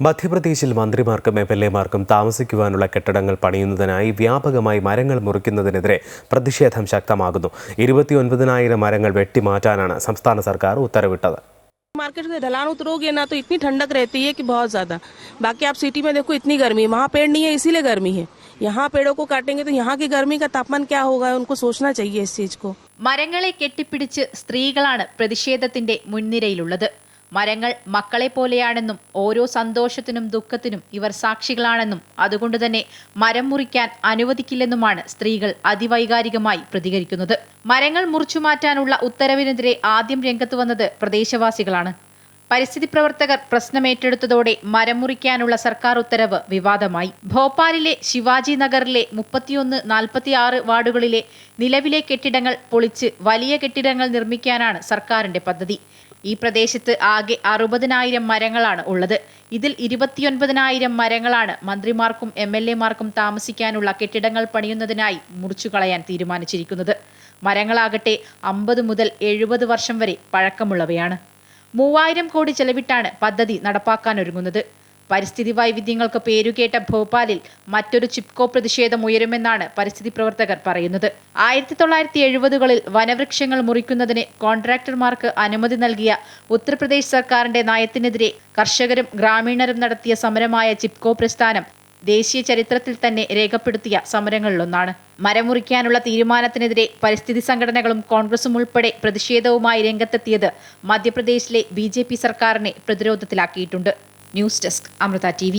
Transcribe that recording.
മധ്യപ്രദേശിൽ മന്ത്രിമാർക്കും M L എമാർക്കും താമസിക്കുവാനുള്ള കെട്ടിടങ്ങൾ പണിയുന്നതിനായി വ്യാപകമായി മരങ്ങൾ മുറിക്കുന്നതിനെതിരെ പ്രതിഷേധം ശക്തമാകുന്നു ഇരുപത്തിയൊൻപതിനായിരം മരങ്ങൾ വെട്ടിമാറ്റാനാണ് സംസ്ഥാന സർക്കാർ ഉത്തരവിട്ടത് मार्केट से ढलान उतरोगे ना तो इतनी ठंडक रहती है कि बहुत ज्यादा बाकी आप सिटी में देखो इतनी गर्मी है वहाँ पेड़ नहीं है इसीलिए गर्मी है यहाँ पेड़ों को काटेंगे तो यहाँ की गर्मी का तापमान क्या होगा उनको सोचना चाहिए इस चीज को മരങ്ങളെ കെട്ടിപ്പിടിച്ച് സ്ത്രീകളാണ് പ്രതിഷേധത്തിന്റെ മുൻനിരയിലുള്ളത് മരങ്ങൾ മക്കളെ പോലെയാണെന്നും ഓരോ സന്തോഷത്തിനും ദുഃഖത്തിനും ഇവർ സാക്ഷികളാണെന്നും അതുകൊണ്ട് തന്നെ മരം മുറിക്കാൻ അനുവദിക്കില്ലെന്നുമാണ് സ്ത്രീകൾ അതിവൈകാരികമായി പ്രതികരിക്കുന്നത്. മരങ്ങൾ മുറിച്ചു മാറ്റാനുള്ള ഉത്തരവിനെതിരെ ആദ്യം രംഗത്ത് വന്നത് പ്രദേശവാസികളാണ്. പരിസ്ഥിതി പ്രവർത്തകർ പ്രശ്നമേറ്റെടുത്തതോടെ മരം മുറിക്കാനുള്ള സർക്കാർ ഉത്തരവ് വിവാദമായി. ഭോപ്പാലിലെ ശിവാജി നഗറിലെ മുപ്പത്തിയൊന്ന് നാൽപ്പത്തിയാറ് വാർഡുകളിലെ നിലവിലെ കെട്ടിടങ്ങൾ പൊളിച്ച് വലിയ കെട്ടിടങ്ങൾ നിർമ്മിക്കാനാണ് സർക്കാരിന്റെ പദ്ധതി. ഈ പ്രദേശത്ത് ആകെ അറുപതിനായിരം മരങ്ങളാണ് ഉള്ളത്. ഇതിൽ ഇരുപത്തിയൊൻപതിനായിരം മരങ്ങളാണ് മന്ത്രിമാർക്കും എം എൽ എമാർക്കും താമസിക്കാനുള്ള കെട്ടിടങ്ങൾ പണിയുന്നതിനായി മുറിച്ചു കളയാൻ തീരുമാനിച്ചിരിക്കുന്നത്. മരങ്ങളാകട്ടെ അമ്പത് മുതൽ എഴുപത് വർഷം വരെ പഴക്കമുള്ളവയാണ്. മൂവായിരം കോടി ചെലവിട്ടാണ് പദ്ധതി നടപ്പാക്കാനൊരുങ്ങുന്നത്. പരിസ്ഥിതി വൈവിധ്യങ്ങൾക്ക് പേരുകേട്ട ഭോപ്പാലിൽ മറ്റൊരു ചിപ്കോ പ്രതിഷേധം ഉയരുമെന്നാണ് പരിസ്ഥിതി പ്രവർത്തകർ പറയുന്നത്. ആയിരത്തി തൊള്ളായിരത്തി എഴുപതുകളിൽ വനവൃക്ഷങ്ങൾ മുറിക്കുന്നതിന് കോൺട്രാക്ടർമാർക്ക് അനുമതി നൽകിയ ഉത്തർപ്രദേശ് സർക്കാരിന്റെ നയത്തിനെതിരെ കർഷകരും ഗ്രാമീണരും നടത്തിയ സമരമായ ചിപ്കോ പ്രസ്ഥാനം ദേശീയ ചരിത്രത്തിൽ തന്നെ രേഖപ്പെടുത്തിയ സമരങ്ങളിലൊന്നാണ്. മരമുറിക്കാനുള്ള തീരുമാനത്തിനെതിരെ പരിസ്ഥിതി സംഘടനകളും കോൺഗ്രസും ഉൾപ്പെടെ പ്രതിഷേധവുമായി രംഗത്തെത്തിയത് മധ്യപ്രദേശിലെ ബി സർക്കാരിനെ പ്രതിരോധത്തിലാക്കിയിട്ടുണ്ട്. News desk Amrita T